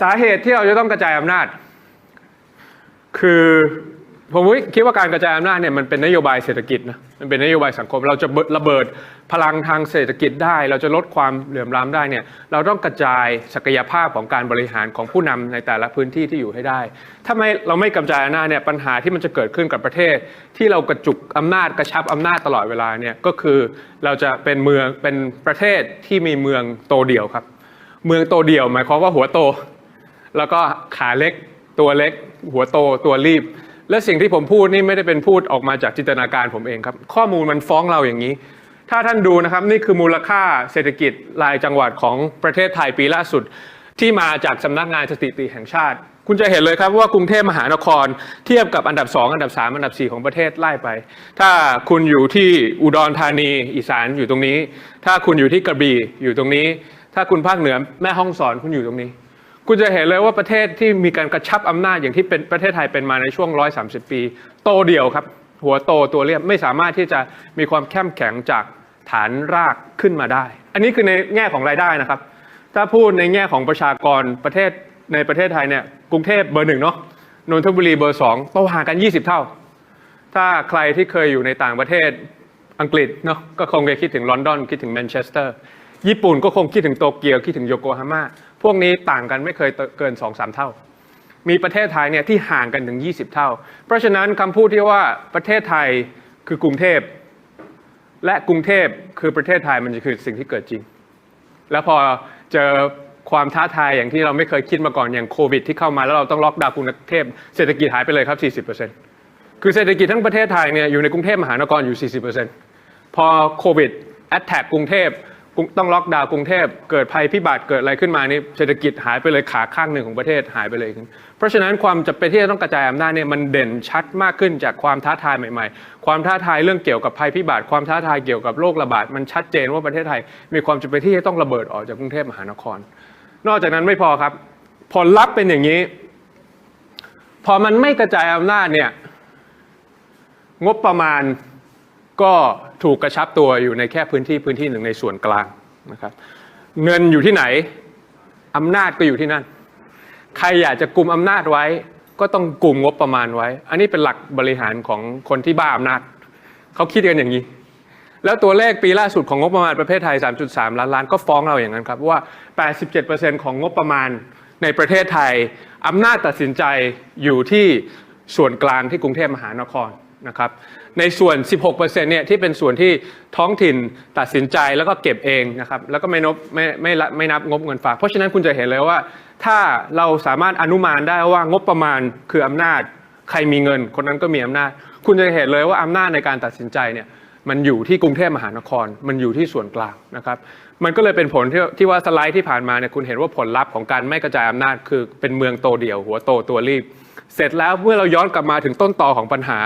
สาเหตุที่เราจะต้องกระจายอำนาจ คือผมคิดว่าการกระจายอำนาจเนี่ยมันเป็นนโยบายเศรษฐกิจนะมันเป็นนโยบายสังคม เราจะระเบิดพลังทางเศรษฐกิจได้ เราจะลดความเหลื่อมล้ำได้เนี่ยเราต้องกระจายศักยภาพของการบริหารของผู้นำในแต่ละพื้นที่ที่อยู่ให้ได้ ถ้าไม่เราไม่กระจายอำนาจเนี่ยปัญหาที่มันจะเกิดขึ้นกับประเทศ ที่เรากระจุกอำนาจกระชับอำนาจตลอดเวลาเนี่ยก็คือเราจะเป็นเมืองเป็นประเทศที่มีเมืองโตเดี่ยวครับ เมืองโตเดี่ยวหมายความว่าหัวโต แล้วก็ขาเล็กตัวเล็ก หัวโตตัวรีบ และสิ่งที่ผมพูดนี่ไม่ได้เป็นพูดออกมาจากจินตนาการผมเองครับ ข้อมูลมันฟ้องเราอย่างนี้ ถ้าท่านดูนะครับนี่คือมูลค่าเศรษฐกิจรายจังหวัดของประเทศไทยปีล่าสุด ที่มาจากสำนักงานสถิติแห่งชาติ คุณจะเห็นเลยครับว่ากรุงเทพมหานคร เทียบกับอันดับ 2 อันดับ 3 อันดับ 4 ของประเทศไล่ไป ถ้าคุณอยู่ที่อุดรธานีอีสานอยู่ตรงนี้ ถ้าคุณอยู่ที่กระบี่อยู่ตรงนี้ ถ้าคุณภาคเหนือแม่ฮ่องสอนคุณอยู่ตรงนี้ คุณจะเห็นเลยว่าประเทศที่มีการกระชับอำนาจอย่างที่เป็นประเทศไทยเป็นมาในช่วง 130 ปี โตเดียวครับ หัวโตตัวเรียบไม่สามารถที่จะมีความเข้มแข็งจากฐานรากขึ้นมาได้ อันนี้คือในแง่ของรายได้นะครับ ถ้าพูดในแง่ของประชากรประเทศในประเทศไทยเนี่ยกรุงเทพเบอร์หนึ่งเนาะนนทบุรีเบอร์สองโตห่างกัน 20 เท่า ถ้าใครที่เคยอยู่ในต่างประเทศอังกฤษเนาะก็คงจะคิดถึงลอนดอนคิดถึงแมนเชสเตอร์ญี่ปุ่นก็คงคิดถึงโตเกียวคิดถึงโยโกฮาม่า วกนี้ต่างกันไม่เคยเกิน 2-3 เท่า มีประเทศไทยเนี่ยที่ห่างกันถึง 20 เท่า เพราะฉะนั้นคำพูดที่ว่าประเทศไทยคือกรุงเทพ และกรุงเทพคือประเทศไทยมันจะคือสิ่งที่เกิดจริง แล้วพอเจอความท้าทายอย่างที่เราไม่เคยคิดมาก่อนอย่างโควิด ที่เข้ามาแล้วเราต้องล็อกดาวน์กรุงเทพเศรษฐกิจหายไปเลยครับ 40%คือเศรษฐกิจทั้งประเทศไทยเนี่ยอยู่ในกรุงเทพมหานครอยู่ 40%พอโควิดแอดแท็กกรุงเทพ ต้องล็อกดาวน์กรุงเทพเกิดภัยพิบัติเกิดอะไรขึ้นมานี่เศรษฐกิจหายไปเลยขาข้างหนึ่งของประเทศหายไปเลย เพราะฉะนั้นความจะเป็นที่จะต้องกระจายอำนาจเนี่ยมันเด่นชัดมากขึ้นจากความท้าทายใหม่ๆ ความท้าทายเรื่องเกี่ยวกับภัยพิบัติความท้าทายเกี่ยวกับโรคระบาดมันชัดเจนว่าประเทศไทย มีความจำเป็นที่จะต้องระเบิดออกจากกรุงเทพมหานคร นอกจากนั้นไม่พอครับผลลัพธ์เป็นอย่างนี้ พอมันไม่กระจายอำนาจเนี่ยงบประมาณ ก็ถูกกระชับตัวอยู่ในแค่พื้นที่พื้นที่หนึ่งในส่วนกลางนะครับ เงินอยู่ที่ไหนอำนาจก็อยู่ที่นั่น ใครอยากจะกลุ่มอำนาจไว้ ก็ต้องกลุ่มงบประมาณไว้ อันนี้เป็นหลักบริหารของคนที่บ้าอำนาจเขาคิดกันอย่างนี้ แล้วตัวเลขปีล่าสุดของงบประมาณประเทศไทย 3.3 ล้านล้านก็ฟ้องเราอย่างนั้นครับว่า 87%ของงบประมาณในประเทศไทยอำนาจตัดสินใจอยู่ที่ส่วนกลางที่กรุงเทพมหานคร นะครับในส่วน 16%เนี่ยที่เป็นส่วนที่ท้องถิ่นตัดสินใจแล้วก็เก็บเองนะครับแล้วก็ไม่นับไม่ไม่ไม่นับงบเงินฝาก เพราะฉะนั้นคุณจะเห็นเลยว่า ถ้าเราสามารถอนุมานได้ว่างบประมาณคืออำนาจ ใครมีเงิน คนนั้นก็มีอำนาจ คุณจะเห็นเลยว่าอำนาจในการตัดสินใจเนี่ยมันอยู่ที่กรุงเทพมหานคร มันอยู่ที่ส่วนกลางนะครับมันก็เลยเป็นผลที่ที่ว่าสไลด์ที่ผ่านมาเนี่ยคุณเห็นว่าผลลัพธ์ของการไม่กระจายอำนาจคือเป็นเมืองโตเดี่ยวหัวโตตัวรีบ เสร็จแล้วเมื่อเราย้อนกลับมาถึงต้นตอของปัญหา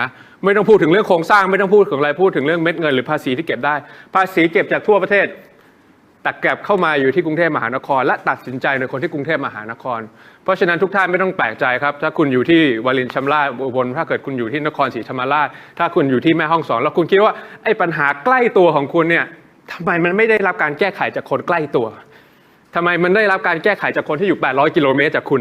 ไม่ต้องพูดถึงเรื่องโครงสร้างไม่ต้องพูดถึงอะไรพูดถึงเรื่องเม็ดเงินหรือภาษีที่เก็บได้ ภาษีเก็บจากทั่วประเทศตักแกบเข้ามาอยู่ที่กรุงเทพมหานคร และตัดสินใจโดยคนที่กรุงเทพมหานคร เพราะฉะนั้นทุกท่านไม่ต้องแปลกใจครับ ถ้าคุณอยู่ที่วารินชำราบอุบลถ้าเกิดคุณอยู่ที่นครศรีธรรมราช ถ้าคุณอยู่ที่แม่ฮ่องสอน แล้วคุณคิดว่าไอ้ปัญหาใกล้ตัวของคุณเนี่ยทำไมมันไม่ได้รับการแก้ไขจากคนใกล้ตัว ทำไมมันได้รับการแก้ไขจากคนที่อยู่ 800 กิโลเมตรจากคุณ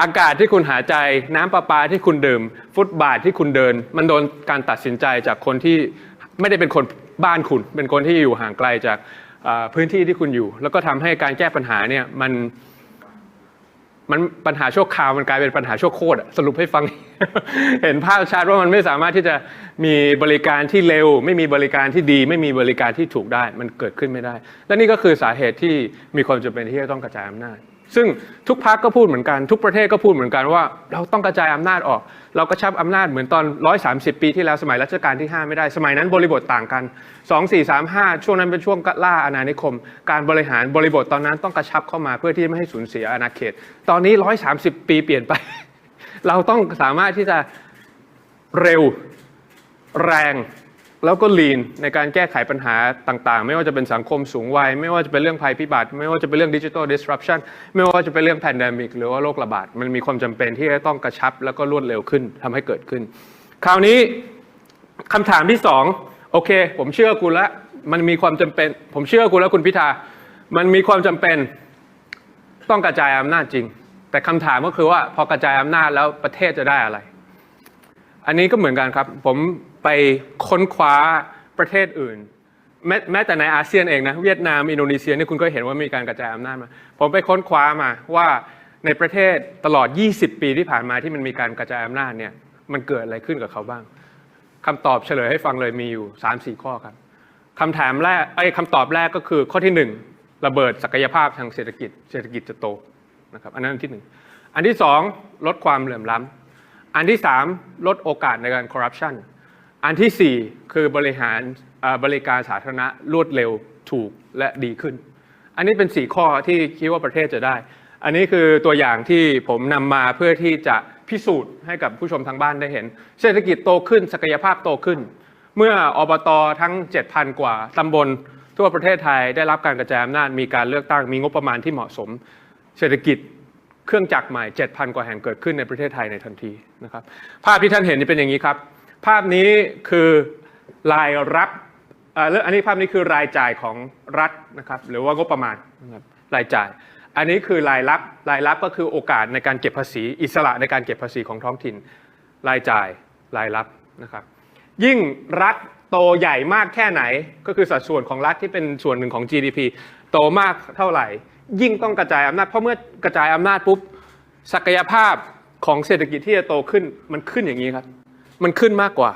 อากาศที่คุณหายใจน้ำประปาที่คุณดื่ม ฟุตบาทที่คุณเดิน มันโดนการตัดสินใจจากคนที่ไม่ได้เป็นคนบ้านคุณ เป็นคนที่อยู่ห่างไกลจากพื้นที่ที่คุณอยู่ แล้วก็ทำให้การแก้ปัญหาเนี่ยมัน มันปัญหาชั่วคราวมันกลายเป็นปัญหาชั่วโคตรสรุปให้ฟัง เห็นภาพชัดว่ามันไม่สามารถที่จะมีบริการที่เร็ว ไม่มีบริการที่ดี ไม่มีบริการที่ถูกได้ มันเกิดขึ้นไม่ได้ และนี่ก็คือสาเหตุที่มีความจำเป็นที่จะต้องกระจายอำนาจ ซึ่งทุกพรรคก็พูดเหมือนกัน ทุกประเทศก็พูดเหมือนกันว่า เราต้องกระจายอำนาจออก เรากระชับอำนาจเหมือนตอน 130 ปีที่แล้วสมัยรัชกาลที่ 5 ไม่ได้สมัยนั้นบริบทต่างกัน 2 4 3 5 ช่วงนั้นเป็นช่วงล่าอาณานิคม การบริหารบริบทตอนนั้นต้องกระชับเข้ามาเพื่อที่ไม่ให้สูญเสียอาณาเขต ตอนนี้ 130 ปีเปลี่ยนไป เราต้องสามารถที่จะเร็วแรง แล้วก็ลีนในการแก้ไขปัญหาต่างๆ ไม่ว่าจะเป็นสังคมสูงวัย ไม่ว่าจะเป็นเรื่องภัยพิบัติ ไม่ว่าจะเป็นเรื่องดิจิทัล disruption ไม่ว่าจะเป็นเรื่องแพนเดมิกหรือว่าโรคระบาด มันมีความจำเป็นที่จะต้องกระชับแล้วก็รวดเร็วขึ้นทำให้เกิดขึ้น คราวนี้คำถามที่สองโอเค ผมเชื่อคุณแล้วมันมีความจำเป็น ผมเชื่อคุณแล้วคุณพิธา มันมีความจำเป็นต้องกระจายอำนาจจริง แต่คำถามก็คือว่าพอกระจายอำนาจแล้วประเทศจะได้อะไร อันนี้ก็เหมือนกันครับ ผม ไปค้นคว้าประเทศอื่น แม้แม้แต่ในอาเซียนเองนะเวียดนามอินโดนีเซียนี่คุณก็เห็นว่ามีการกระจายอำนาจมา ผมไปค้นคว้ามาว่าในประเทศตลอด 20 ปีที่ผ่านมาที่มันมีการกระจายอำนาจเนี่ยมันเกิดอะไรขึ้นกับเขาบ้างคำตอบเฉลยให้ฟังเลยมีอยู่ 3-4 ข้อครับคำถามแรกไอ้คำตอบแรกก็คือข้อที่ 1 ระเบิดศักยภาพทางเศรษฐกิจ เศรษฐกิจจะโตนะครับอันนั้นอันที่หนึ่งอันที่สองลดความเหลื่อมล้ำอันที่ 3 ลดโอกาสในการคอร์รัปชัน อันทีสี่ 4 คือบริหารบริการสาธารณะรวดเร็วถูกและดีขึ้น อันนี้เป็น 4 ข้อที่คิดว่าประเทศจะได้ อันนี้คือตัวอย่างที่ผมนำมาเพื่อที่จะพิสูจน์ให้กับผู้ชมทางบ้านได้เห็น เศรษฐกิจโตขึ้นศักยภาพโตขึ้น เมื่ออบตทั้ง 7,000 กว่าตำบลทั่วประเทศไทยได้รับการกระจายอำนาจมีการเลือกตั้งมีงบประมาณที่เหมาะสม เศรษฐกิจเครื่องจักรใหม่ 7,000 กว่าแห่งเกิดขึ้นในประเทศไทยในทันทีนะครับภาพที่ท่านเห็นนี่เป็นอย่างนี้ครับ ภาพนี้คือรายรับอันนี้ภาพนี้คือรายจ่ายของรัฐนะครับหรือว่างบประมาณนะครับรายจ่าย อันนี้คือรายรับรายรับก็คือโอกาสในการเก็บภาษี อิสระในการเก็บภาษีของท้องถิ่น รายจ่ายรายรับนะครับยิ่งรัฐโตใหญ่มากแค่ไหน ก็คือสัดส่วนของรัฐที่เป็นส่วนหนึ่งของ GDP โตมากเท่าไหร่ ยิ่งต้องกระจายอำนาจเพราะเมื่อกระจายอำนาจปุ๊บศักยภาพของเศรษฐกิจที่จะโตขึ้นมันขึ้นอย่างนี้ครับ มันขึ้นมากกว่า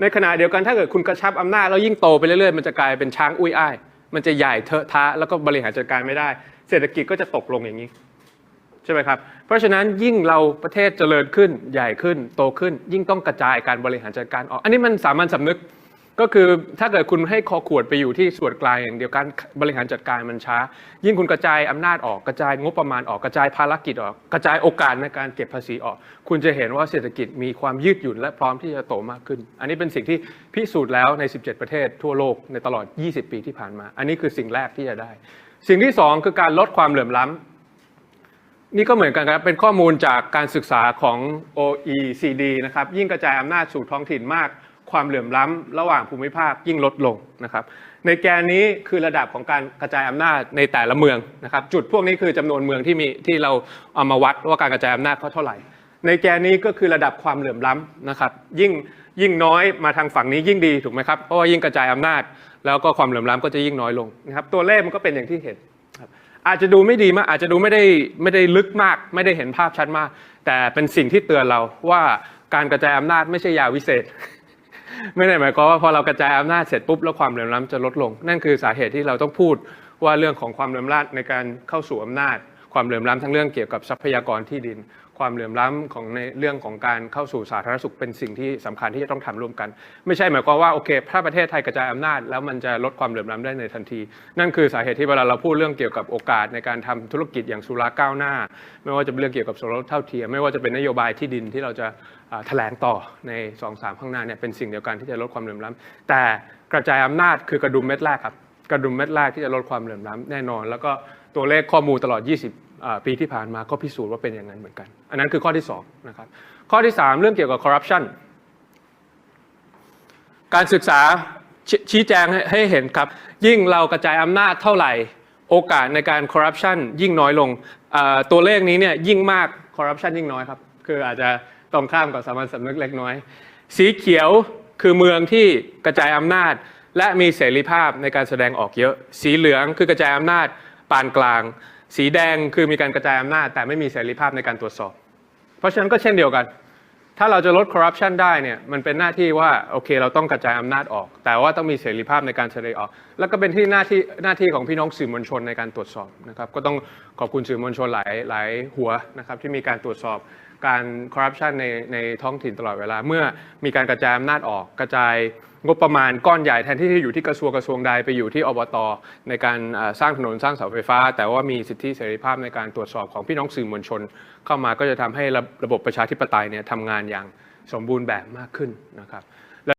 ในขณะเดียวกันถ้าเกิดคุณกระชับอำนาจแล้วยิ่งโตไปเรื่อยๆมันจะกลายเป็นช้างอุ้ยอ้ายมันจะใหญ่เทอะทะแล้วก็บริหารจัดการไม่ได้ เศรษฐกิจก็จะตกลงอย่างนี้ใช่ไหมครับ เพราะฉะนั้นยิ่งเราประเทศเจริญขึ้นใหญ่ขึ้นโตขึ้น ยิ่งต้องกระจายการบริหารจัดการออก อันนี้มันสามัญสำนึก ก็คือถ้าเกิดคุณให้คอขวดไปอยู่ที่ส่วนกลางอย่างเดียวการบริหารจัดการมันช้า ยิ่งคุณกระจายอำนาจออกกระจายงบประมาณออกกระจายภารกิจออก กระจายโอกาสในการเก็บภาษีออก คุณจะเห็นว่าเศรษฐกิจมีความยืดหยุ่นและพร้อมที่จะโตมากขึ้น อันนี้เป็นสิ่งที่พิสูจน์แล้วใน 17 ประเทศทั่วโลกในตลอด 20 ปีที่ผ่านมา อันนี้คือสิ่งแรกที่จะได้ สิ่งที่สองคือการลดความเหลื่อมล้ำนี่ก็เหมือนกันครับ เป็นข้อมูลจากการศึกษาของ OECD นะครับ ยิ่งกระจายอำนาจสู่ท้องถิ่นมาก ความเหลื่อมล้ำระหว่างภูมิภาคยิ่งลดลงนะครับในแกนนี้คือระดับของการกระจายอำนาจในแต่ละเมืองนะครับจุดพวกนี้คือจำนวนเมืองที่มีที่เราเอามาวัดว่าการกระจายอำนาจเขาเท่าไหร่ ในแกนนี้ก็คือระดับความเหลื่อมล้ำนะครับยิ่งยิ่งน้อยมาทางฝั่งนี้ยิ่งดีถูกไหมครับเพราะว่ายิ่งกระจายอำนาจ แล้วก็ความเหลื่อมล้ำก็จะยิ่งน้อยลงนะครับตัวเลขมันก็เป็นอย่างที่เห็นครับอาจจะดูไม่ดีมากอาจจะดูไม่ได้ไม่ได้ลึกมาก ไม่ได้เห็นภาพชัดมาก แต่เป็นสิ่งที่เตือนเราว่าการกระจายอำนาจไม่ใช่ยาวิเศษ ไม่ได้หมายความว่าพอเรากระจายอำนาจเสร็จปุ๊บแล้วความเหลื่อมล้ำจะลดลง นั่นคือสาเหตุที่เราต้องพูดว่าเรื่องของความเหลื่อมล้ำในการเข้าสู่อำนาจ ความเหลื่อมล้ำทั้งเรื่องเกี่ยวกับทรัพยากรที่ดิน ความเหลื่อมล้ำของในเรื่องของการเข้าสู่สาธารณสุขเป็นสิ่งที่สำคัญที่จะต้องทำร่วมกัน ไม่ใช่หมายความว่าโอเคถ้าประเทศไทยกระจายอำนาจแล้วมันจะลดความเหลื่อมล้ำได้ในทันที นั่นคือสาเหตุที่เวลาเราพูดเรื่องเกี่ยวกับโอกาสในการทำธุรกิจอย่างสุราก้าวหน้า ไม่ว่าจะเป็นเรื่องเกี่ยวกับสมรสเท่าเทียมไม่ว่าจะเป็นนโยบายที่ดินที่เราจะแถลงต่อใน2อสามข้างหน้าเนี่ยเป็นสิ่งเดียวกันที่จะลดความเหลื่อมล้ำแต่กระจายอำนาจคือกระดุมเม็ดแรกครับกระดุมเม็ดแรกที่จะลดความเหลื่อมล้ำแน่นอน แล้วก็ตัวเลขข้อมูลตลอด 20 ปีที่ผ่านมาก็พิสูจน์ว่าเป็นอย่างนั้นเหมือนกัน อันนั้นคือข้อที่2นะครับข้อที่ 3 เรื่องเกี่ยวกับคอร์รัปชันการศึกษาชชี้แจงให้ให้เห็นครับ ยิ่งเรากระจายอำนาจเท่าไหร่ โอกาสในการคอร์รัปชันยิ่งน้อยลงตัวเลขนี้เนี่ยยิ่งมากคอร์รัปชันยิ่งน้อยครับ คืออาจจะตรงข้ามกับสามัญสำนึกเล็กน้อย สีเขียวคือเมืองที่กระจายอำนาจ และมีเสรีภาพในการแสดงออกเยอะ สีเหลืองคือกระจายอำนาจปานกลาง สีแดงคือมีการกระจายอำนาจแต่ไม่มีเสรีภาพในการตรวจสอบ เพราะฉะนั้นก็เช่นเดียวกัน ถ้าเราจะลดคอร์รัปชันได้เนี่ยมันเป็นหน้าที่ว่าโอเค เราต้องกระจายอำนาจออก แต่ว่าต้องมีเสรีภาพในการแสดงออก แล้วก็เป็นที่หน้าที่หน้าที่ของพี่น้องสื่อมวลชนในการตรวจสอบนะครับก็ต้องขอบคุณสื่อมวลชนหลายหลายหัวนะครับที่มีการตรวจสอบ การคอร์รัปชันในในท้องถิ่นตลอดเวลา เมื่อมีการกระจายอำนาจออกกระจายงบประมาณก้อนใหญ่แทนที่จะอยู่ที่กระทรวงกระทรวงใดไปอยู่ที่อบต ในการสร้างถนนสร้างเสาไฟฟ้า แต่ว่ามีสิทธิเสรีภาพในการตรวจสอบของพี่น้องสื่อมวลชน เข้ามาก็จะทำให้ระระบบประชาธิปไตยเนี่ยทำงานอย่างสมบูรณ์แบบมากขึ้นนะครับ